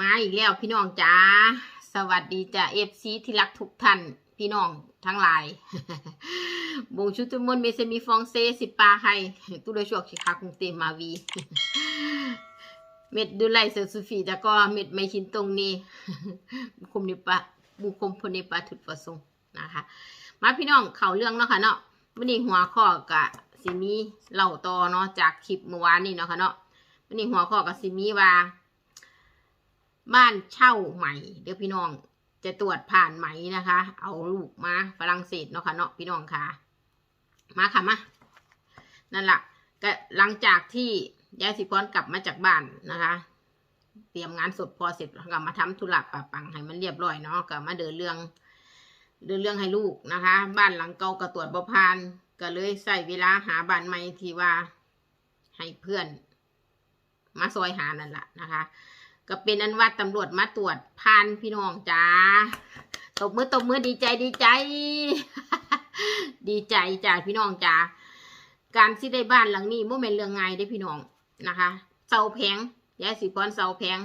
มาอีกแล้วพี่น้องจ้า สวัสดีจ้าเอฟซีที่รักทุกท่าน พี่น้องทั้งหลายบงชุตุมนเมเซมีฟองเซสิปาไฮตุโดยชวกชิคาคุงเตมาวี เม็ดดูไลเซอร์ซูฟีแต่ก็เม็ดไม่ชินตรงนี้บุคมนิปะบุคมพนิปะถุดประสงค์นะคะ มาพี่น้องเข่าเรื่องเนาะค่ะเนาะวันนี้หัวข้อกะสิมีเล่าต่อเนาะจากคลิปเมื่อวานนี้เนาะค่ะเนาะวันนี้หัวข้อกะสิมีว่า บ้านเช่าใหม่ เดี๋ยวพี่น้องจะตรวจผ่านไหมนะคะ เอาลูกมาฝรั่งเศสเนาะค่ะเนาะพี่น้องค่ะ มาค่ะมานั่นแหละก็หลังจากที่ยายสิพรกลับมาจากบ้านนะคะ เตรียมงานศพพอเสร็จก็มาทำธุระปะปังให้มันเรียบร้อยเนาะก็มาเดินเรื่อง เดินเรื่องให้ลูกนะคะ บ้านหลังเก่าก็ตรวจบ่ผ่านก็เลยใส่เวลาหาบ้านใหม่ที่ว่าให้เพื่อน มาซอยหานั่นแหละนะคะ ก็เป็นอันว่าตำรวจมาตรวจผ่านพี่น้องจ้าตบมือตบมือดีใจดีใจ ดีใจจ้าพี่น้องจ้าการที่ได้บ้านหลังนี้บ่แม่นเรื่องง่ายได้พี่น้องนะคะเสาแพงยายสิพรเสาแพง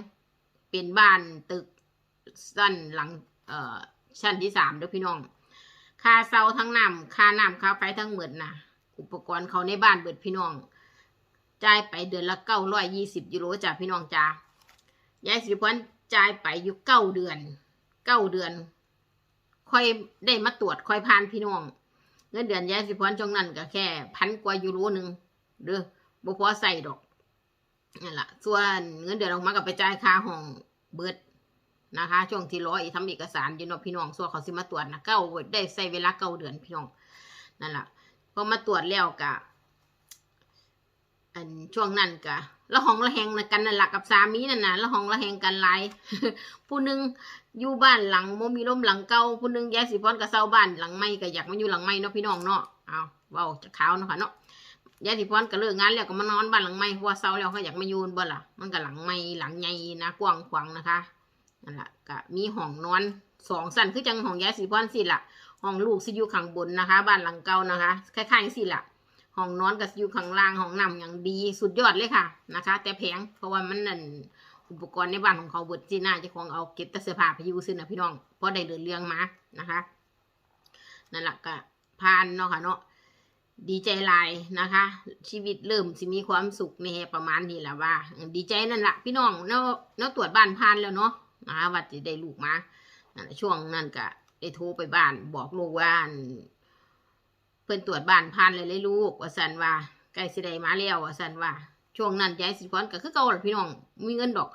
เป็นบ้านตึกสั้นหลังเอ่อชั้นที่สามเด้อพี่น้องค่าเสาทั้งน้ำค่าน้ำค่าไฟทั้งหมดนะอุปกรณ์เขาในบ้านเบิดพี่น้องจ่ายไปเดือนละเก้าร้อยยี่สิบยูโรจ้าพี่น้องจ้า ยายสิริพรจ่ายไปอยู่เก้าเดือน เก้าเดือน ค่อยได้มาตรวจค่อยผ่านพี่น้อง เงินเดือนยายสิริพรช่วงนั้นก็แค่พันกว่ายูโรหนึ่งเด้อบ่พอใส่ดอกนั่นละส่วนเงินเดือนออกมาก็ไปจ่ายค่าห้องเบิดนะคะ ช่วงที่รออีกทำเอกสารอยู่เนาะพี่น้องส่วนเขาสิมาตรวจนะเก้าได้ใส่เวลาเก้าเดือนพี่น้องนั่นแหละพอมาตรวจแล้วก็ อันช่วงนั้นกะละห้องละแหงกันนั่นหลักกับสามีนั่นนะละห้องละแหงกันหลายผู้หนึงอยู่บ้านหลังโมมีลมหลังเก่าผู้หนึงยายสิพรกับเศร้าบ้านหลังใหม่ก็อยากมาอยู่หลังใหม่เนาะพี่น้องเนาะเอาเว้าจะขาวเนาะค่ะเนาะยายสิพรก็เลิกงานแล้วก็มานอนบ้านหลังใหม่เพราะว่าเศร้าแล้วเขาอยากมาอยู่บ่ล่ะ มันก็หลังใหม่หลังใหญ่นะกว้างขวางนะคะนั่นแหละก็มีห้องนอนสองสั้นคือจังห้องยายสิพรสิล่ะห้องลูกสิอยู่ข้างบนนะคะ บ้านหลังเก่านะคะคล้ายๆสิล่ะ ห้องนอนก็อยู่ข้างล่างห้องน้ำอย่างดีสุดยอดเลยค่ะนะคะ แต่แพงเพราะว่ามันนั่นอุปกรณ์ในบ้านของเขาเบิดจีน่าจะของเอาเก็บแต่เสื้อผ้าไปอยูซื้อนะพี่น้องเพราะได้เดินเรื่องมานะคะนั่นแหละก็ผ่านเนาะค่ะเนาะดีใจลายนะคะ ชีวิตเริ่มสิมีความสุขในประมาณนี้แหละว่า ดีใจนั่นแหละพี่น้องเนาะเนาะตรวจบ้านผ่านแล้วเนาะนะคะว่าจะได้ลูกมาช่วงนั้นก็ได้โทรไปบ้านบอกลูกว่าน เพิ่นตรวจบ้านผ่านเลยเลยลูกว่าสันว่าใกล้สิได้มาแล้วว่าสันว่า ช่วงนั้นยายสิพรก็คือเก่าหลพี่น้องมีเงินดอก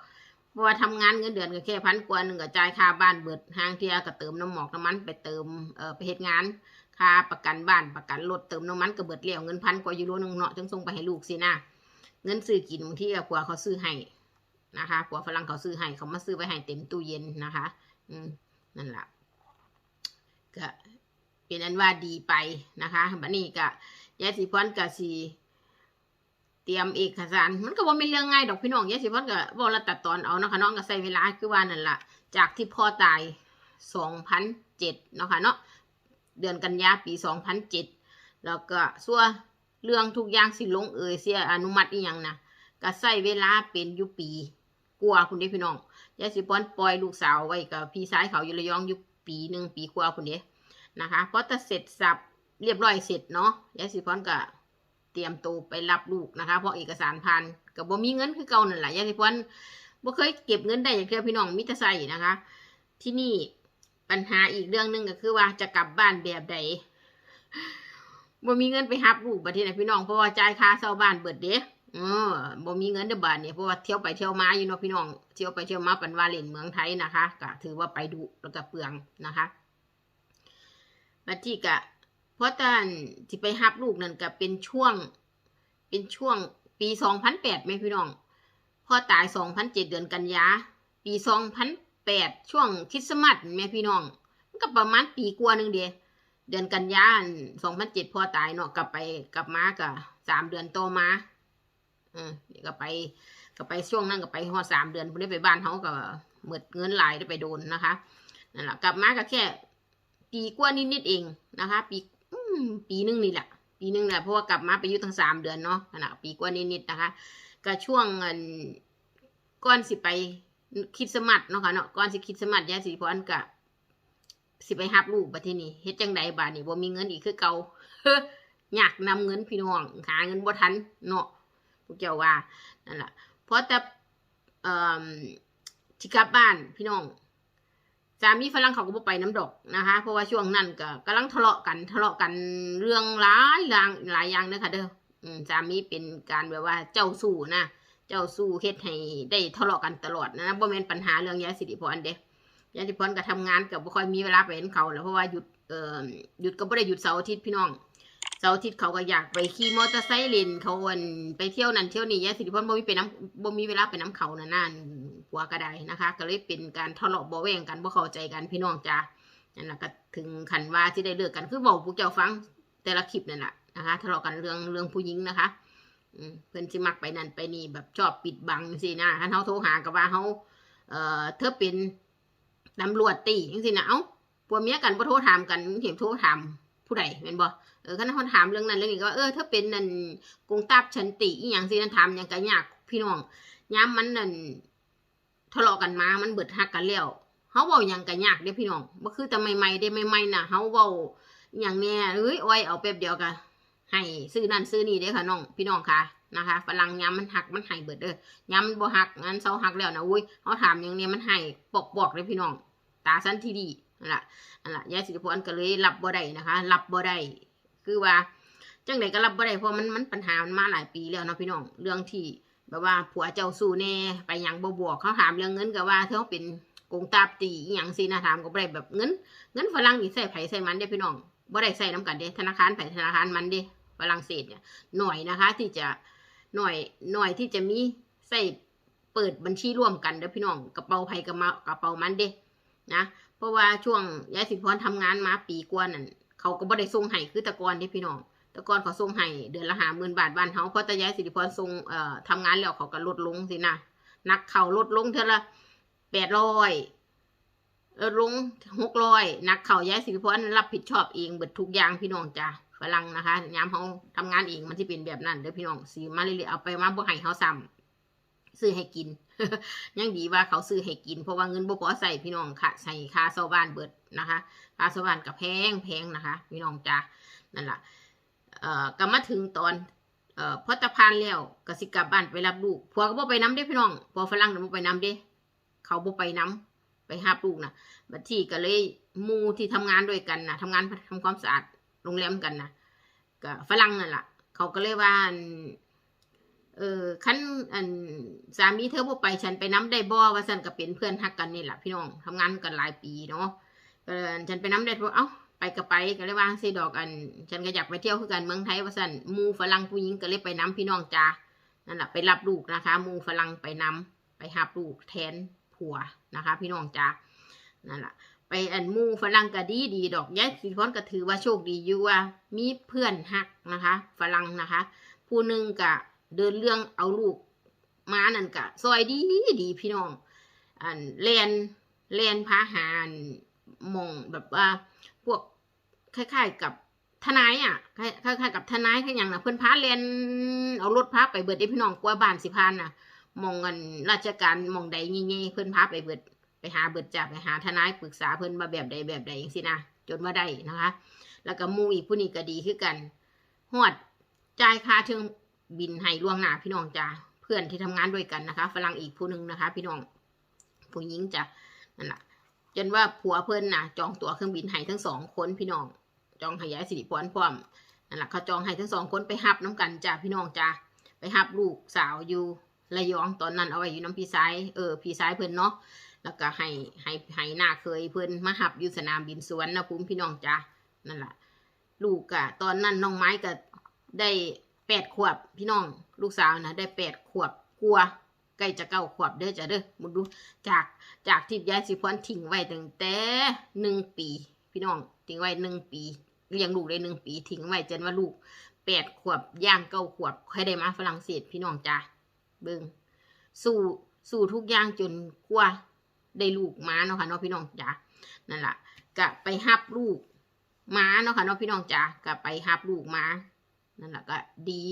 เพราะว่าทำงานเงินเดือนก็แค่พันกว่าหนึ่งก็จ่ายค่าบ้านเบิดห้างเทียก็เติมน้ำหมอกน้ำมันไปเติมเอ่อไปเฮ็ดงานค่าประกันบ้านประกันรถเติมน้ำมันก็เบิดแล้วเงินพันกว่ายูโรนึงเนาะจึงส่งไปให้ลูกสินะเงินซื้อกินบางทีก็ผัวเขาซื้อให้นะคะผัวฝรั่งเขาซื้อให้เขามาซื้อไว้ให้เต็มตู้เย็นนะคะ อืมนั่นแหละก็ เป็นอันว่าดีไปนะคะบัดนี้ก็ยายสีพรก็สีเตรียมเอกสาร มันก็บ่เป็นเรื่องง่ายดอกพี่น้องยายสีพรก็บ่ละตัดตอนเอาเนาะคะน้องก็ใช้เวลาคือว่านั่นละจากที่พ่อตายสองพันเจ็ดเนาะค่ะเนาะเดือนกันยาปีสองพันเจ็ดแล้วก็ส่วเรื่องทุกอย่างสิลงเอยเสียอนุมัติอีหยังนะก็ใช้เวลาเป็นอยู่ปีกว่าคุณเด้พี่น้องยายสิพรปล่อยลูกสาวไว้กับพี่ชายเขาอยู่ระยองอยู่ปีหนึ่งปีกว่าคุณเด้ นะคะเพราะถ้าเสร็จสับเรียบร้อยเสร็จเนาะยายสิพรก็เตรียมตัวไปรับลูกนะคะ เพราะเอกสารผ่านกับบ่มีเงินคือเก่านั่นแหละยายสิพรบ่เคยเก็บเงินได้อย่างเดียวพี่น้องมิตรใส่นะคะ ที่นี่ปัญหาอีกเรื่องหนึ่งก็คือว่าจะกลับบ้านแบบใดบ่มีเงินไปฮับลูกบัดทีไหนพี่น้องเพราะว่าจ่ายค่าเช่าบ้านเบิดเด้เออบ่มีเงินเดือบาทเนี่ยเพราะว่าเที่ยวไปเที่ยวมาอยู่เนาะพี่น้องเที่ยวไปเที่ยวมาปันวาเลนเมืองไทยนะคะก็ถือว่าไปดูแล้วก็เปลืองนะคะ บัดที่กะเพราะตอนที่ไปฮับลูกนั่นก็เป็นช่วง เป็นช่วงปีสองพันแปดไหมพี่น้อง พ่อตายสองพันเจ็ดเดือนกันยา ปีสองพันแปดช่วงคริสต์มาสแม่พี่น้องมันก็ประมาณปีกว่าหนึ่งเดียเดือนกันยาสองพันเจ็ดพ่อตายเนาะกลับไปกลับมาก็สามเดือนโตอมาอืมเดี๋ยวก็ไปก็ไปช่วงนั้นก็ไปหอสามเดือนพอได้ไปบ้านเขาก็หมดเงินหลายได้ไปโดนนะคะนั่นแหละกลับมาก็แค่ ปีกว่านิดๆเองนะคะ ปีปีหนึงนี่แหละปีหนึงแหละเพราะว่ากลับมาไปอยู่ทั้งสามเดือนเนาะขณะปีกว่านิดๆนะคะก็ช่วงเงินก้อนสิไปคิดสมัดเนาะค่ะเนาะก่อนสิคิดสมัดยาสิริพรก็สิไปรับลูกบัดทีนี้เฮ็ดจังใดบาดนี้บ่มีเงินอีกคือเก่าอยากนำเงินพี่น้องหาเงินบ่ทันเนาะพวกเจ้าว่านั่นแหละเพราะแต่เอ่อที่กลับบ้านพี่น้อง สามีฝรั่งเขาก็บ่ไปน้ำดอกนะคะ เพราะว่าช่วงนั้นก็กำลังทะเลาะกันทะเลาะกันเรื่องหลายอย่างหลายอย่างเด้อค่ะเด้อสามีเป็นการแบบว่าเจ้าสู้นะ เจ้าสู้เฮ็ดให้ได้ทะเลาะกันตลอดนะบ่แม่นปัญหาเรื่องยาสิริพรเด้ยาสิริพรก็ทำงานกับ่ค่อยมีเวลาไปเห็นเขาแล้วเพราะว่าหยุดเอ่อหยุดก็บ่ได้หยุดเสาร์อาทิตย์พี่น้อง สาร์อาทิตย์เขาก็อยากไปขี่มอเตอร์ไซค์เล่นเขาวันไปเที่ยวนั่นเที่ยวนี่ยายสิริพรบ่มีไปน้ำบ่มีเวลาไปน้ำเขานั่นนั่นผัวก็ได้นะคะ ก็เลยเป็นการทะเลาะเบาแวงกันบ่เข้าใจกันพี่น้องจ้านั่นแหละก็ถึงขันว่าที่ได้เลิกกันคือบอกพวกเจ้าฟังแต่ละคลิปนั่นแหละนะคะทะเลาะกันเรื่องเรื่องผู้หญิงนะคะอืเพิ่อนสิมักไปนั่นไปนี่แบบชอบปิดบังสินะคันเฮาโทรหาก็ว่าเฮาเอ่อเธอเป็นตำรวจตีจังซี่นะเอ้าผัวเมียกันบ่โทรถามกันเห็นโทรถาม ผู้ใดแม่นบ่เออคันเฮาถามเรื่องนั้นเรื่องนี้ก็เออเธอเป็นนั่นกงตับชันติอีหยังสินั่นถามหยังก็ยากพี่น้องยามมันนั่นทะเลาะกันมามันเบิดฮักกันแล้วเฮาเว้าหยังก็ยากเด้พี่น้องบ่คือแต่ใหม่ๆเด้ใหม่ๆน่ะเฮาเว้าอย่างแน่เอ้ยอ้อยเอาแป๊บเดียวก็ให้ซื้อนั่นซื้อนี่เด้ค่ะน้องพี่น้องค่ะนะคะฝรั่งย้ำมันหักมันให้เบิดเด้อยำมันบ่หักงั้นเซาหักแล้วนะอุ้ยเขาถามอย่างเนี้ยมันให้ปอกบอกเลยพี่น้องตาสันทีดี นั่นละนั่นละยายสิริพรก็เลยรับบ่ได้นะคะรับบ่ได้คือว่าจังไดก็รับบ่ได้เพราะมันมันปัญหามันมาหลายปีแล้วเนาะพี่น้องเรื่องที่แบบว่าผัวเจ้าสู้แน่ไปยังบ่บอกเขาถามเรื่องเงินก็ว่าเธอเป็นกงตาบตีอหยังสินะถามก็บ่ได้แบบเงินเงินฝรั่งนี่ใส่ไผใส่มันเด้พี่น้องบ่ได้ใส่น้ำกันเด้ธนาคารไผธนาคารมันเด้ฝรั่งเศสเนี่ยหน่อยนะคะ ที่จะหน่อยหน่อยที่จะมีใส่เปิดบัญชีร่วมกันเด้อพี่น้องกระเป๋าไผกับมากระเป๋ามันเด้นะ ราะว่าช่วงยายสิพรทำงานมาปีกว่านั่นเขาก็บ่ได้ส่งให้คือตะกอนเด้พี่น้องตะกอนเขาส่งให้เดือนละหาหมื่นบาทบ้านเฮาเพราะแต่ยายสิริพรส่งเอ่อทำงานแล้วเขาก็ลดลงสินะนักเขาลดลงเท่าละแปดร้อยเออลงหกร้อยนักเขาย้ายสิริพรรับผิดชอบเองเบิดทุกอย่างพี่น้องจ้ะฝรั่งนะคะยามเขาทำงานเองมันที่เป็นแบบนั้นเด้อพี่น้องสีมาเรื่อยๆเอาไปมาบ่ให้เขาซ้ำ ซื้อให้กิน ยังดีว่าเขาซื้อให้กิน เพราะว่าเงินบ่พอใส่พี่น้องค่ะใส่ค่าเช่าบ้านเบิดนะคะค่าเช่าบ้านกับแพงแพงนะคะ พี่น้องจ้ะนั่นแหละเอ่อก็มาถึงตอนเอ่อพอตะพานแล้วกสิกลับบ้านไปรับลูกผัวก็บ่ไปน้ำเด้พี่น้องผัวฝรั่งน่ะบ่ไปน้ำเด้เขาบ่ไปน้ำไปหาลูกนะบัดที่ก็เลยมูที่ทำงานด้วยกันนะทำงานทำความสะอาดโรงแรมกันนะก็ฝรั่งนั่นแหละเขาก็เลยว่า เออคันอันสามีเธอบ่ไปฉันไปน้ำได้บ่ว่าฉันก็เป็นเพื่อนฮักกันนี่แหละพี่น้องทำงานกันหลายปีเนาะเออฉันไปน้ำได้บ่เอ้าไปก็ไปก็เลยวางสิดอกอัน ฉันก็อยากไปเที่ยวคือกันเมืองไทยว่าฉันมูฝรั่งผู้หญิงก็เลยไปน้ำพี่น้องจ้านั่นแหละไปรับลูกนะคะ มูฝรั่งไปน้ำไปหาลูกแทนผัวนะคะ พี่น้องจ้านั่นแหละไปอันมูฝรั่งก็ดีดีดอกยายสิพรก็ถือว่าโชคดีอยู่ว่ามีเพื่อนฮักนะคะ ฝรั่งนะคะ ผู้หนึ่งก็ เดินเรื่องเอาลูกมานั่นก็ซอยดีดีพี่น้อง อันเรียนเรียนพาหารมองแบบว่าพวกคล้ายๆกับทนายอะคล้ายๆกับทนายแคือย่างน่ะเพื่อนพาเรียนเอารถพาไปเบิดได้พี่น้องกลัวบ้านสิพานน่ะมองกันราชการมองใดเงี้ยเพื่อนพาไปเบิดไปหาเบิดจับไปหาทนายปรึกษาเพิ่อนมาแบบใดแบบใดอย่างสินะจนมาได้นะคะ แล้วก็มูอีกผู้นี้ก็ดีคือกันหอดจ่ายค่าเทิง บินให้ล่วงหน้าพี่น้องจ้าเพื่อนที่ทำงานด้วยกันนะคะ ฝรั่งอีกผู้หนึ่งนะคะ พี่น้องผู้หญิงจ้ะนั่นแหละจนว่าผัวเพิ่อนน่ะจองตั๋วเครื่องบินให้ทั้งสองคนพี่น้อง จองให้ยายสิริพรพร้อมนั่นแหละเขาจองให้ทั้งสองคนไปฮับน้ำกันจ้าพี่น้องจ้าไปฮับลูกสาวอยู่ระยองตอนนั้นเอาไว้อยู่น้ำพี่ซ้ายเออพี่ซ้ายเพิ่อนเนาะแล้วก็ให้ให้ให้หน้าเคยเพิ่อนมาหับอยู่สนามบินสวนนะภูมิพี่น้องจ้านั่นแหละลูกกะตอนนั้นน้องไม้ก็ได้ แปดขวบพี่น้องลูกสาวนะได้แปดขวบกลัวใกล้จะเก้าขวบเด้อจ้ะเด้อมุดูจากจากที่ยายสิพรทิ้งไว้ตั้งแต่หนึ่งปี พี่น้องทิ้งไว้หนึ่งปีเลี้ยงลูกได้หนึ่งปีทิ้งไว้จนว่าลูกแปดขวบย่างเก้าขวบค่อยได้มาฝรั่งเศสพี่น้องจ้าเบิงสู้สู้ทุกอย่างจนกลัวได้ลูกม้าเนาะค่ะเนาะพี่น้องจ๋านั่นแหละก็ไปหับลูกม้าเนาะค่ะเนาะพี่น้องจ๋าก็ไปหับลูกม้า นั่นแหละก็ดี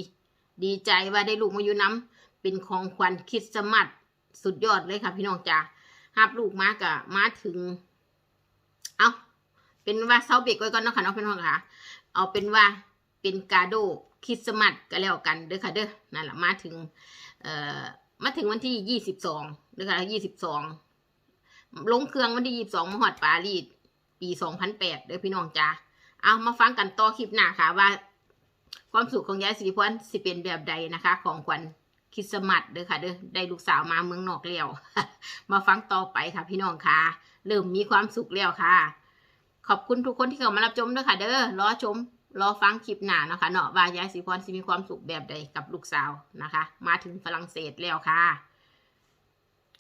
ดีใจว่าได้ลูกมาอยู่น้ำเป็นของขวัญคริดสต์มัดสุดยอดเลยค่ะพี่น้องจ้าหับลูกมากะมาถึง เอาเป็นว่าเซาเบรกไว้ก่อนเนาะค่ะน้องพี่น้องค่ะ เอาเป็นว่าเป็นกาโดคริสต์มาสก็แล้วกันเด้อค่ะเด้อนั่นแหละมาถึง เอ่อมาถึงวันที่ยี่สิบสองเด้อค่ะยี่สิบสองลงเครื่องวันที่ยี่สิบสองมหอดปารีสปีสองพันแปดเด้อพี่น้องจ้าเอามาฟังกันต่อคลิปหน้าค่ะว่า ความสุขของยายสิริพรสิเป็นแบบใดนะคะ ของขวัญคริสต์มาสเด้อค่ะเด้อได้ลูกสาวมาเมืองนอกแล้ว มาฟังต่อไปค่ะพี่น้องค่ะ เริ่มมีความสุขแล้วค่ะ ขอบคุณทุกคนที่เข้ามารับชมด้วยค่ะ เด้อรอชมรอฟังคลิปหน้าเนาะคะเนาะว่ายายสิพรสิมีความสุขแบบใดกับลูกสาวนะคะ มาถึงฝรั่งเศสแล้วค่ะ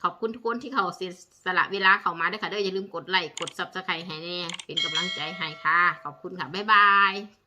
ขอบคุณทุกคนที่เขาเสียสละเวลาเข้ามาด้วยค่ะเด้ออย่าลืมกดไลค์กดซับสไครต์ให้แน่เป็นกำลังใจให้ค่ะ ขอบคุณค่ะบ๊ายบาย